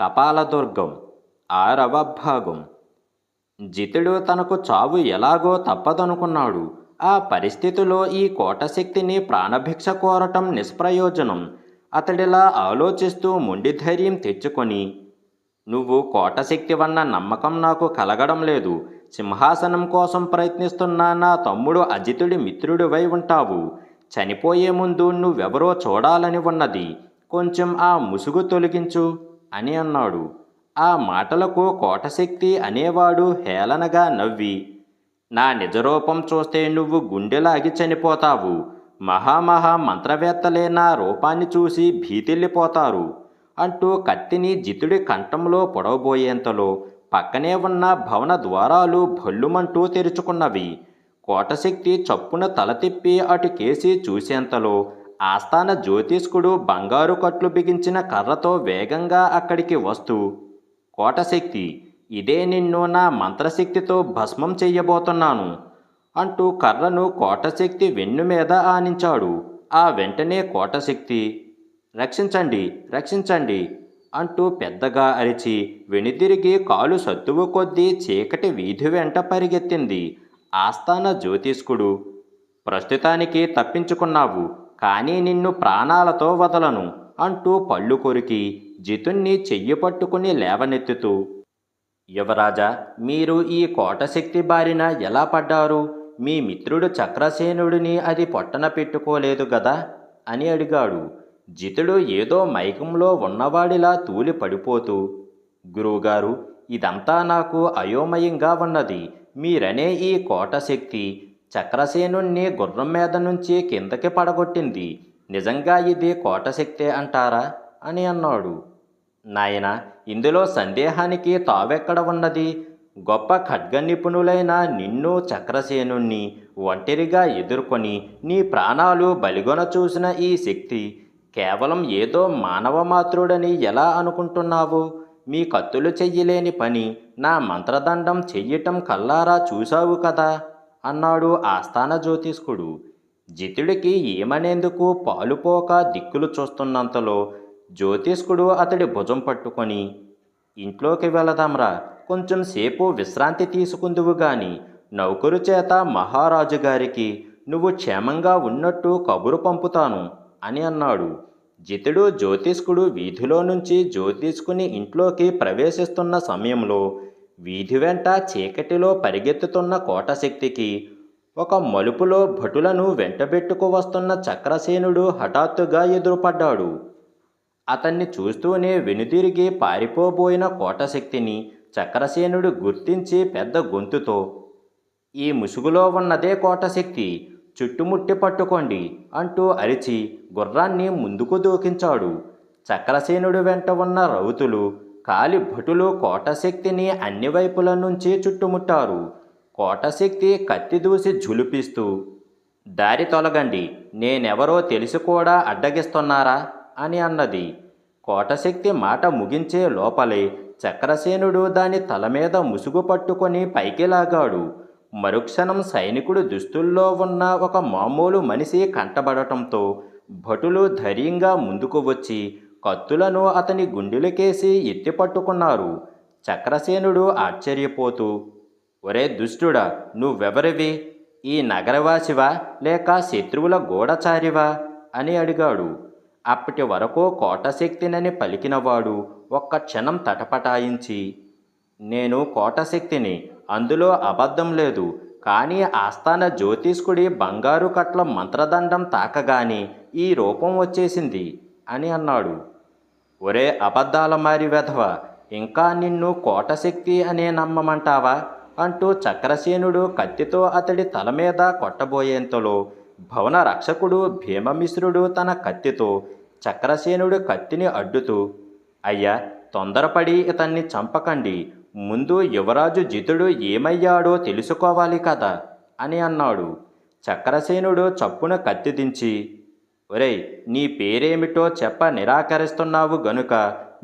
కపాలదుర్గం ఆరవ భాగం జితుడు తనకు చావు ఎలాగో తప్పదనుకున్నాడు. ఆ పరిస్థితిలో ఈ కోటశక్తిని ప్రాణభిక్ష కోరటం నిష్ప్రయోజనం. అతడిలా ఆలోచిస్తూ మొండి ధైర్యం తెచ్చుకొని నువ్వు కోటశక్తి వన్న నమ్మకం నాకు కలగడం లేదు. సింహాసనం కోసం ప్రయత్నిస్తున్న నా తమ్ముడు అజితుడి మిత్రుడివై ఉంటావు. చనిపోయే ముందు నువ్వెవరో చూడాలని ఉన్నది. కొంచెం ఆ ముసుగు తొలగించు. అని అన్నాడు. ఆ మాటలకు కోటశక్తి అనేవాడు హేళనగా నవ్వి నా నిజరూపం చూస్తే నువ్వు గుండెలాగి చనిపోతావు. మహామహా మంత్రవేత్తలే నా రూపాన్ని చూసి భీతిల్లిపోతారు అంటూ కత్తిని జితుడి కంఠంలో పొడవబోయేంతలో పక్కనే ఉన్న భవన ద్వారాలు భల్లుమంటూ తెరుచుకున్నవి. కోటశక్తి చప్పున తల తిప్పి అటు కేసి చూసేంతలో ఆస్థాన జ్యోతిష్కుడు బంగారు కట్లు బిగించిన కర్రతో వేగంగా అక్కడికి వస్తూ కోటశక్తి ఇదే నిన్ను నా మంత్రశక్తితో భస్మం చెయ్యబోతున్నాను అంటూ కర్రను కోటశక్తి వెన్ను మీద ఆనించాడు. ఆ వెంటనే కోటశక్తి రక్షించండి రక్షించండి అంటూ పెద్దగా అరిచి వెనుతిరిగి కాలు సత్తువు కొద్దీ చీకటి వీధి వెంట పరిగెత్తింది ఆస్థాన జ్యోతిష్కుడు. ప్రస్తుతానికి తప్పించుకున్నావు కానీ నిన్ను ప్రాణాలతో వదలను అంటూ పళ్ళు కొరికి జితుణ్ణి చెయ్యి పట్టుకుని లేవనెత్తుతూ యువరాజా మీరు ఈ కోటశక్తి బారిన ఎలా పడ్డారు? మీ మిత్రుడు చక్రసేనుడిని అది పొట్టన పెట్టుకోలేదు గదా? అని అడిగాడు. జితుడు ఏదో మైకంలో ఉన్నవాడిలా తూలి పడిపోతూ గురువుగారు ఇదంతా నాకు అయోమయంగా ఉన్నది. మీరనే ఈ కోటశక్తి. చక్రసేనుణ్ణి గుర్రం మీద నుంచి కిందకి పడగొట్టింది. నిజంగా ఇది కోటశక్తే అంటారా? అని అన్నాడు. నాయన ఇందులో సందేహానికి తావెక్కడ ఉన్నది? గొప్ప ఖడ్గ నిపుణులైన నిన్ను చక్రసేనుణ్ణి ఒంటరిగా ఎదుర్కొని నీ ప్రాణాలు బలిగొన చూసిన ఈ శక్తి కేవలం ఏదో మానవ మాత్రుడని ఎలా అనుకుంటున్నావు? మీ కత్తులు చెయ్యలేని పని నా మంత్రదండం చెయ్యటం కల్లారా చూశావు కదా? అన్నాడు ఆస్థాన జ్యోతిష్కుడు. జితుడికి ఏమనేందుకు పాలుపోక దిక్కులు చూస్తున్నంతలో జ్యోతిష్కుడు అతడి భుజం పట్టుకొని ఇంట్లోకి వెళదాంరా కొంచెం సేపు విశ్రాంతి తీసుకుందువు గాని నౌకరు చేత మహారాజు గారికి నువ్వు క్షేమంగా ఉన్నట్టు కబురు పంపుతాను అని అన్నాడు. జితుడు జ్యోతిష్కుడు వీధిలో నుంచి జ్యోతిష్కుని ఇంట్లోకి ప్రవేశిస్తున్న సమయంలో వీధి వెంట చీకటిలో పరిగెత్తుతున్న కోటశక్తికి ఒక మలుపులో భటులను వెంటబెట్టుకు వస్తున్న చక్రసేనుడు హఠాత్తుగా ఎదురుపడ్డాడు. అతన్ని చూస్తూనే వెనుదిరిగి పారిపోబోయిన కోటశక్తిని చక్రసేనుడు గుర్తించి పెద్ద గొంతుతో ఈ ముసుగులో ఉన్నదే కోటశక్తి చుట్టుముట్టి పట్టుకోండి అంటూ అరిచి గుర్రాన్ని ముందుకు దూకించాడు. చక్రసేనుడు వెంట ఉన్న రౌతులు కాలి భటులు కోటశక్తిని అన్ని వైపుల నుంచి చుట్టుముట్టారు. కోటశక్తి కత్తి దూసి జులిపిస్తూ దారి తొలగండి నేనెవరో తెలిసి కూడా అడ్డగిస్తున్నారా? అని అన్నది. కోటశక్తి మాట ముగించే లోపలే చక్రసేనుడు దాని తల మీద ముసుగు పట్టుకొని పైకి లాగాడు. మరుక్షణం సైనికుడు దుస్తుల్లో ఉన్న ఒక మామూలు మనిషి కంటబడటంతో భటులు ధైర్యంగా ముందుకు వచ్చి కత్తులను అతని గుండెలకేసి ఎత్తి పట్టుకున్నారు. చక్రసేనుడు ఆశ్చర్యపోతూ ఒరే దుష్టుడా నువ్వెవరివి? ఈ నగరవాసివా లేక శత్రువుల గూఢచారివా అని అడిగాడు. అప్పటి వరకు కోటశక్తినని పలికినవాడు ఒక్క క్షణం తటపటాయించి నేను కోటశక్తిని అందులో అబద్ధం లేదు. కానీ ఆస్థాన జ్యోతిష్కుడి బంగారు కట్ల మంత్రదండం తాకగానే ఈ రూపం వచ్చేసింది అని అన్నాడు. ఒరే అబద్ధాల మారి వెధవ ఇంకా నిన్ను కోటశక్తి అనే నమ్మమంటావా? అంటూ చక్రసేనుడు కత్తితో అతడి తల మీద కొట్టబోయేంతలో భవన రక్షకుడు భీమమిశ్రుడు తన కత్తితో చక్రసేనుడు కత్తిని అడ్డుతూ అయ్యా తొందరపడి ఇతన్ని చంపకండి. ముందు యువరాజు జితుడు ఏమయ్యాడో తెలుసుకోవాలి కదా అని అన్నాడు. చక్రసేనుడు చప్పున కత్తి దించి ఒరేయ్ నీ పేరేమిటో చెప్ప నిరాకరిస్తున్నావు గనుక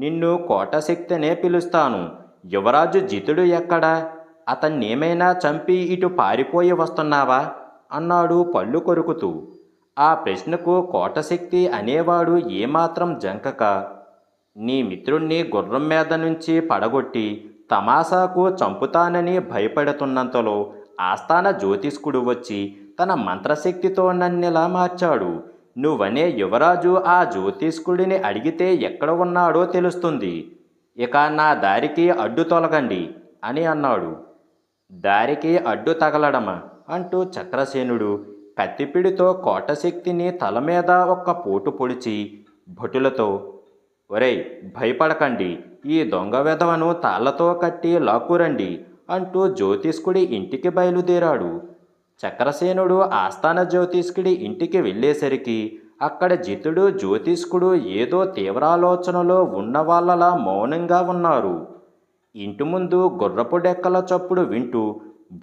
నిన్ను కోటశక్తినే పిలుస్తాను. యువరాజు జితుడు ఎక్కడా? అతన్నేమైనా చంపి ఇటు పారిపోయి వస్తున్నావా? అన్నాడు పళ్ళు కొరుకుతూ. ఆ ప్రశ్నకు కోటశక్తి అనేవాడు ఏమాత్రం జంకక. నీ మిత్రుణ్ణి గుర్రం మీద నుంచి పడగొట్టి తమాషాకు చంపుతానని భయపడుతున్నంతలో ఆస్థాన జ్యోతిష్కుడు వచ్చి తన మంత్రశక్తితో నన్నెలా మార్చాడు. నువ్వనే యువరాజు ఆ జ్యోతిష్కుడిని అడిగితే ఎక్కడ ఉన్నాడో తెలుస్తుంది. ఇక నా దారికి అడ్డు తొలగండి అని అన్నాడు. దారికి అడ్డు తగలడమా అంటూ చక్రసేనుడు కత్తిపిడితో కోటశక్తిని తల మీద ఒక్క పోటు పొడిచి భటులతో ఒరేయ్ భయపడకండి. ఈ దొంగ వెధవను తాళ్ళతో కట్టి లాక్కురండి అంటూ జ్యోతిష్కుడి ఇంటికి బయలుదేరాడు. చక్రసేనుడు ఆస్థాన జ్యోతిష్కుడి ఇంటికి వెళ్ళేసరికి అక్కడ జితుడు జ్యోతిష్కుడు ఏదో తీవ్రాలోచనలో ఉన్న వాళ్ళలా మౌనంగా ఉన్నారు. ఇంటి ముందు గుర్రపు డెక్కల చప్పుడు వింటూ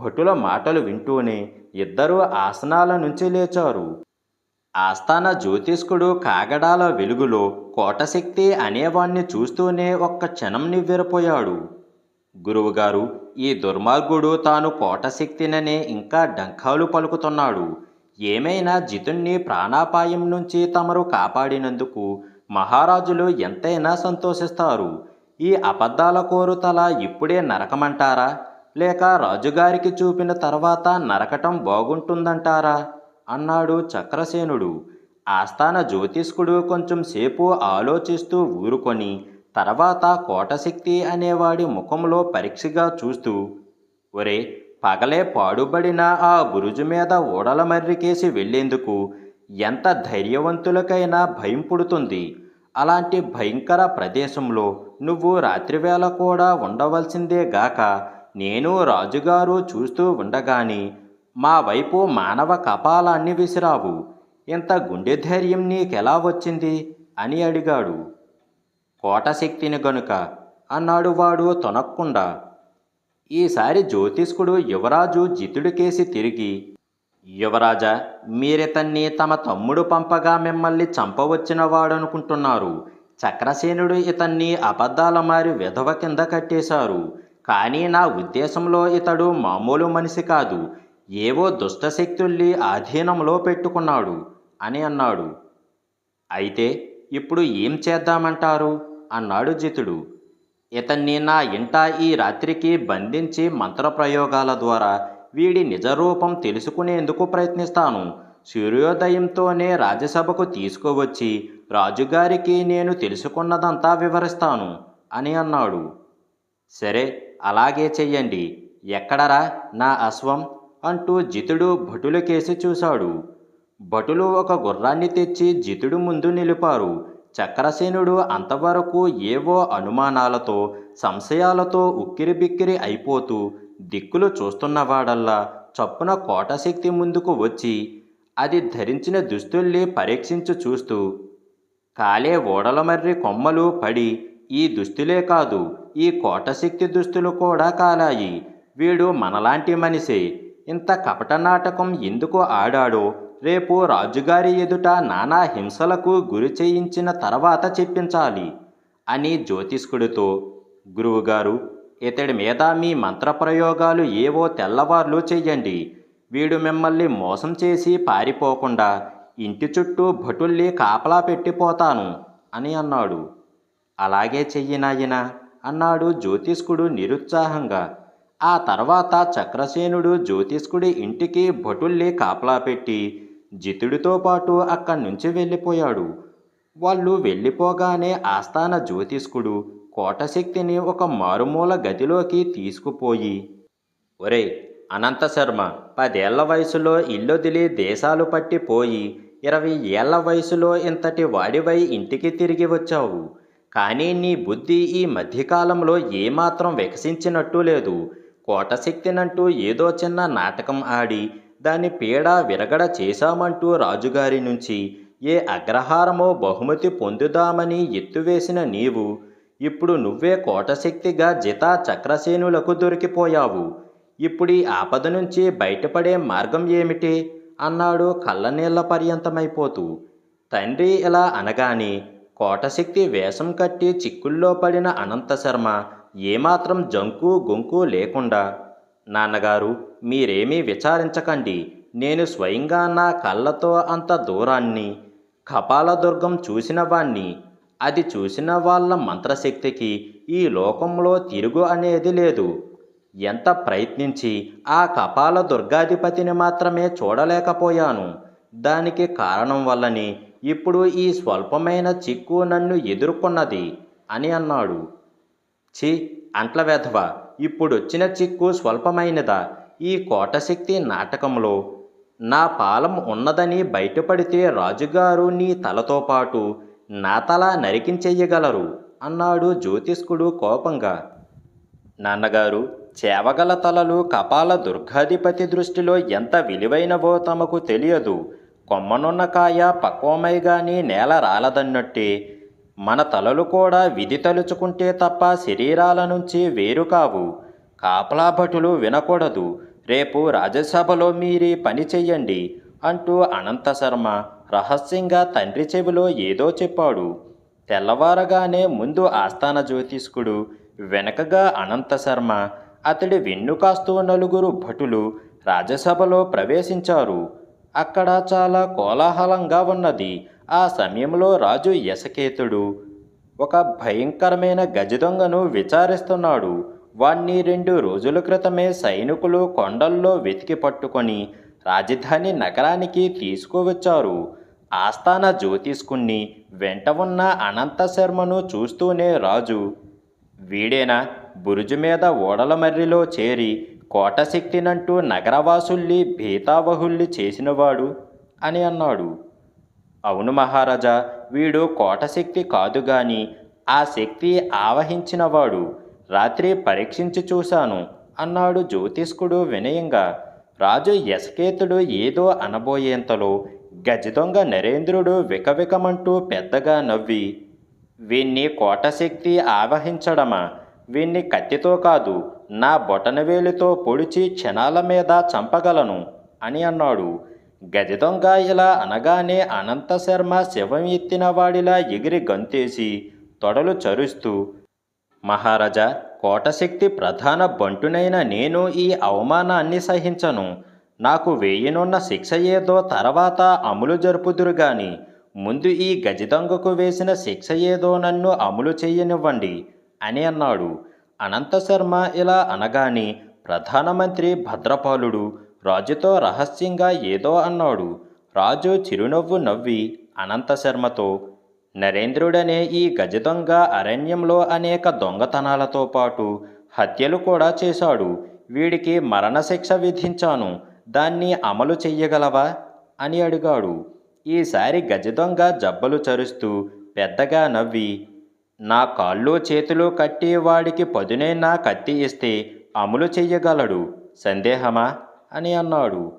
భటుల మాటలు వింటూనే ఇద్దరూ ఆసనాల నుంచి లేచారు. ఆస్థాన జ్యోతిష్కుడు కాగడాల వెలుగులో కోటశక్తి అనేవాణ్ణి చూస్తూనే ఒక్క క్షణం నివ్వెరపోయాడు. గురువుగారు ఈ దుర్మార్గుడు తాను కోటశక్తిననే ఇంకా డంకాలు పలుకుతున్నాడు. ఏమైనా జితుణ్ణి ప్రాణాపాయం నుంచి తమరు కాపాడినందుకు మహారాజులు ఎంతైనా సంతోషిస్తారు. ఈ అబద్ధాల కోరుతల ఇప్పుడే నరకమంటారా? లేక రాజుగారికి చూపిన తర్వాత నరకటం బాగుంటుందంటారా? అన్నాడు చక్రసేనుడు. ఆస్థాన జ్యోతిష్కుడు కొంచెం సేపు ఆలోచిస్తూ ఊరుకొని తర్వాత కోటశక్తి అనేవాడి ముఖంలో పరీక్షగా చూస్తూ ఒరే పగలే పాడుబడిన ఆ బురుజు మీద ఓడల మర్రికేసి వెళ్ళేందుకు ఎంత ధైర్యవంతులకైనా భయం పుడుతుంది. అలాంటి భయంకర ప్రదేశంలో నువ్వు రాత్రివేళ కూడా ఉండవలసిందే గాక నేను రాజుగారు చూస్తూ ఉండగాని మా వైపు మానవ కపాలాన్ని విసిరావు. ఇంత గుండె ధైర్యం నీకెలా వచ్చింది? అని అడిగాడు. కోటశక్తిని గనుక అన్నాడు వాడు తొనక్కుండా. ఈసారి జ్యోతిష్కుడు యువరాజు జితుడికేసి తిరిగి యువరాజా మీరితన్ని తమ తమ్ముడు పంపగా మిమ్మల్ని చంపవచ్చిన వాడనుకుంటున్నారు. చక్రసేనుడు ఇతన్ని అబద్ధాల మారి విధవ కింద కట్టేశారు. కానీ నా ఉద్దేశంలో ఇతడు మామూలు మనిషి కాదు. ఏవో దుష్టశక్తుల్ని ఆధీనంలో పెట్టుకున్నాడు అని అన్నాడు. అయితే ఇప్పుడు ఏం చేద్దామంటారు? అన్నాడు జితుడు. ఇతన్ని నా ఇంట ఈ రాత్రికి బంధించి మంత్రప్రయోగాల ద్వారా వీడి నిజరూపం తెలుసుకునేందుకు ప్రయత్నిస్తాను. సూర్యోదయంతోనే రాజ్యసభకు తీసుకువచ్చి రాజుగారికి నేను తెలుసుకున్నదంతా వివరిస్తాను అని అన్నాడు. సరే అలాగే చెయ్యండి. ఎక్కడరా నా అశ్వం? అంటూ జితుడు భటులకేసి చూశాడు. భటులు ఒక గుర్రాన్ని తెచ్చి జితుడు ముందు నిలిపారు. చక్రసేనుడు అంతవరకు ఏవో అనుమానాలతో సంశయాలతో ఉక్కిరిబిక్కిరి అయిపోతూ దిక్కులు చూస్తున్నవాడల్లా చప్పున కోటశక్తి ముందుకు వచ్చి అది ధరించిన దుస్తుల్ని పరీక్షించి చూస్తూ కాలే ఓడలమర్రి కొమ్మలు పడి ఈ దుస్తులే కాదు ఈ కోటశక్తి దుస్తులు కూడా కాలాయి. వీడు మనలాంటి మనిషే. ఇంత కపట నాటకం ఎందుకు ఆడాడో రేపు రాజుగారి ఎదుట నానా హింసలకు గురి చేయించిన తర్వాత చెప్పించాలి అని జ్యోతిష్కుడితో గురువుగారు ఇతడి మీద మీ మంత్రప్రయోగాలు ఏవో తెల్లవార్లు చెయ్యండి. వీడు మిమ్మల్ని మోసం చేసి పారిపోకుండా ఇంటి చుట్టూ భటుల్ని కాపలా పెట్టిపోతాను అని అన్నాడు. అలాగే చెయ్యి నాయనా అన్నాడు జ్యోతిష్కుడు నిరుత్సాహంగా. ఆ తర్వాత చక్రసేనుడు జ్యోతిష్కుడి ఇంటికి భటుల్ని కాపలా పెట్టి జితుడితో పాటు అక్కడి నుంచి వెళ్ళిపోయాడు. వాళ్ళు వెళ్ళిపోగానే ఆస్థాన జ్యోతిష్కుడు కోటశక్తిని ఒక మారుమూల గదిలోకి తీసుకుపోయి ఒరే అనంత శర్మ పదేళ్ళ వయసులో ఇల్లొదిలి దేశాలు పట్టిపోయి ఇరవై ఏళ్ళ వయసులో ఇంతటి వాడివై ఇంటికి తిరిగి వచ్చావు. కానీ నీ బుద్ధి ఈ మధ్యకాలంలో ఏమాత్రం వికసించినట్టు లేదు. కోటశక్తినంటూ ఏదో చిన్న నాటకం ఆడి దాని పీడ విరగడ చేశామంటూ రాజుగారి నుంచి ఏ అగ్రహారమో బహుమతి పొందుదామని ఎత్తువేసిన నీవు ఇప్పుడు నువ్వే కోటశక్తిగా జితా చక్రసేనులకు దొరికిపోయావు. ఇప్పుడు ఈ ఆపద నుంచి బయటపడే మార్గం ఏమిటి? అన్నాడు కళ్ళనీళ్ళ పర్యంతమైపోతూ. తండ్రి ఇలా అనగానే కోటశక్తి వేషం కట్టి చిక్కుల్లో పడిన అనంత శర్మ ఏమాత్రం జంకు గొంకు లేకుండా నాన్నగారు మీరేమీ విచారించకండి. నేను స్వయంగా నా కళ్ళతో అంత దూరాన్ని కపాలదుర్గం చూసిన వాణ్ణి. అది చూసిన వాళ్ళ మంత్రశక్తికి ఈ లోకంలో తిరుగు అనేది లేదు. ఎంత ప్రయత్నించి ఆ కపాల దుర్గాధిపతిని మాత్రమే చూడలేకపోయాను. దానికి కారణం వల్లని ఇప్పుడు ఈ స్వల్పమైన చిక్కు నన్ను ఎదుర్కొన్నది అని అన్నాడు. ఛీ అంట్ల వెధవ! ఇప్పుడొచ్చిన చిక్కు స్వల్పమైనదా? ఈ కోటశక్తి నాటకంలో నా పాలం ఉన్నదని బయటపడితే రాజుగారు నీ తలతో పాటు నా తల నరికించెయ్యగలరు అన్నాడు జ్యోతిష్కుడు కోపంగా. నాన్నగారు చేవగల తలలు కపాల దుర్గాధిపతి దృష్టిలో ఎంత విలువైనవో తమకు తెలియదు. కొమ్మనున్న కాయ పక్వమై గాని నేల రాలదన్నట్టే మన తలలు కూడా విధి తలుచుకుంటే తప్ప శరీరాల నుంచి వేరు కావు. కాపలా భటులు వినకూడదు. రేపు రాజ్యసభలో మీరి పని చెయ్యండి అంటూ అనంత శర్మ రహస్యంగా తండ్రి చెవిలో ఏదో చెప్పాడు. తెల్లవారగానే ముందు ఆస్థాన జ్యోతిష్కుడు వెనకగా అనంత శర్మ అతడి వెన్నుకాస్తూ నలుగురు భటులు రాజ్యసభలో ప్రవేశించారు. అక్కడ చాలా కోలాహలంగా ఉన్నది. ఆ సమయంలో రాజు యశకేతుడు ఒక భయంకరమైన గజదొంగను విచారిస్తున్నాడు. వాణ్ణి రెండు రోజుల క్రితమే సైనికులు కొండల్లో వెతికి పట్టుకొని రాజధాని నగరానికి తీసుకువచ్చారు. ఆస్థాన జ్యోతిష్కుణ్ణి వెంట ఉన్న అనంత శర్మను చూస్తూనే రాజు వీడేనా? బురుజు మీద ఓడల మర్రిలో చేరి కోటశక్తినంటూ నగరవాసుల్ని భీతావహుల్ని చేసినవాడు? అని అన్నాడు. అవును మహారాజా వీడు కోటశక్తి కాదు గాని ఆ శక్తి ఆవహించినవాడు. రాత్రి పరీక్షించి చూశాను అన్నాడు జ్యోతిష్కుడు వినయంగా. రాజు యశకేతుడు ఏదో అనబోయేంతలో గజదొంగ నరేంద్రుడు వికవికమంటూ పెద్దగా నవ్వి వీణ్ణి కోటశక్తి ఆవహించడమా? వీణ్ణి కత్తితో కాదు నా బొటనవేలితో పొడిచి క్షణాల మీద చంపగలను అని అన్నాడు. గజదొంగ ఇలా అనగానే అనంత శర్మ శవం ఎత్తిన వాడిలా ఎగిరి గంతేసి తొడలు చరుస్తూ మహారాజా కోటశక్తి ప్రధాన బంటునైన నేను ఈ అవమానాన్ని సహించను. నాకు వేయనున్న శిక్ష ఏదో తర్వాత అమలు జరుపుదురు గాని ముందు ఈ గజదొంగకు వేసిన శిక్ష ఏదో నన్ను అమలు చేయనివ్వండి అని అన్నాడు. అనంత శర్మ ఇలా అనగానే ప్రధానమంత్రి భద్రపాలుడు రాజుతో రహస్యంగా ఏదో అన్నాడు. రాజు చిరునవ్వు నవ్వి అనంత శర్మతో నరేంద్రుడనే ఈ గజదొంగ అరణ్యంలో అనేక దొంగతనాలతో పాటు హత్యలు కూడా చేశాడు. వీడికి మరణశిక్ష విధించాను. దాన్ని అమలు చెయ్యగలవా? అని అడిగాడు. ఈసారి గజదొంగ జబ్బలు చరుస్తూ పెద్దగా నవ్వి నా కాళ్ళు చేతులు కట్టి వాడికి పదునైన కత్తి ఇస్తే అమలు చెయ్యగలడు. సందేహమా? అని అన్నాడు.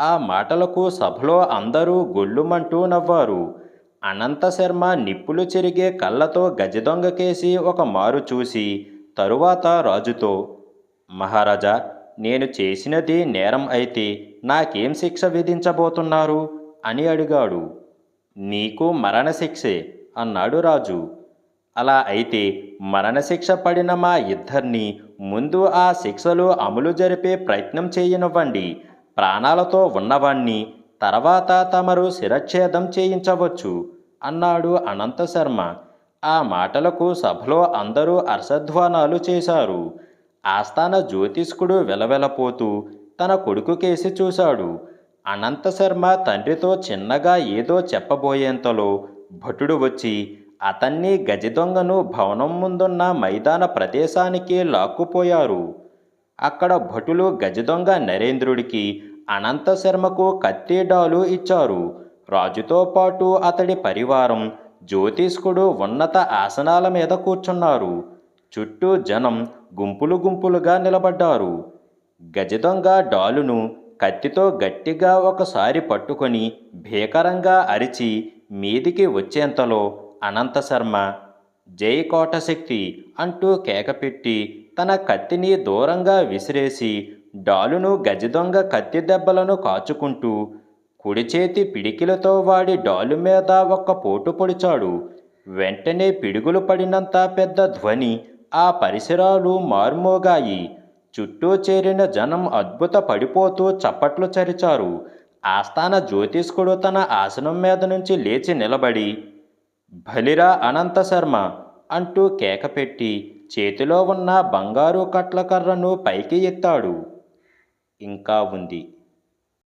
ఆ మాటలకు సభలో అందరూ గొల్లుమంటూ నవ్వారు. అనంత శర్మ నిప్పులు చెరిగే కళ్ళతో గజదొంగకేసి ఒక మారు చూసి తరువాత రాజుతో మహారాజా నేను చేసినది నేరం అయితే నాకేం శిక్ష విధించబోతున్నారు? అని అడిగాడు. నీకు మరణశిక్షే అన్నాడు రాజు. అలా అయితే మరణశిక్ష పడిన మా ఇద్దరిని ముందు ఆ శిక్షలు అమలు జరిపే ప్రయత్నం చేయనివ్వండి. ప్రాణాలతో ఉన్నవాణ్ణి తర్వాత తమరు శిరచ్ఛేదం చేయించవచ్చు అన్నాడు అనంత శర్మ. ఆ మాటలకు సభలో అందరూ అర్షధ్వానాలు చేశారు. ఆస్థాన జ్యోతిష్కుడు వెలవెలపోతూ తన కొడుకు కేసి చూశాడు. అనంత శర్మ తండ్రితో చిన్నగా ఏదో చెప్పబోయేంతలో భటుడు వచ్చి అతన్ని గజదొంగను భవనం ముందున్న మైదాన ప్రదేశానికి లాక్కుపోయారు. అక్కడ భటులు గజదొంగ నరేంద్రుడికి అనంత శర్మకు కత్తి డాలు ఇచ్చారు. రాజుతో పాటు అతడి పరివారం జ్యోతిష్కుడు ఉన్నత ఆసనాల మీద కూర్చున్నారు. చుట్టూ జనం గుంపులు గుంపులుగా నిలబడ్డారు. గజదొంగ డాలును కత్తితో గట్టిగా ఒకసారి పట్టుకొని భీకరంగా అరిచి మీదికి వచ్చేంతలో అనంత శర్మ జై కోటశక్తి అంటూ కేకపెట్టి తన కత్తిని దూరంగా విసిరేసి డాలును గజదొంగ కత్తి దెబ్బలను కాచుకుంటూ కుడి చేతి పిడికిలతో వాడి డాలు మీద ఒక్క పోటు పొడిచాడు. వెంటనే పిడుగులు పడినంత పెద్ద ధ్వని ఆ పరిసరాలు మార్మోగాయి. చుట్టూ చేరిన జనం అద్భుత పడిపోతూ చప్పట్లు చరిచారు. ఆస్థాన జ్యోతిష్కుడు తన ఆసనం మీద నుంచి లేచి నిలబడి బలిరా అనంత శర్మ అంటూ కేక పెట్టి చేతిలో ఉన్న బంగారు కట్ల కర్రను పైకి ఎత్తాడు. ఇంకా ఉంది.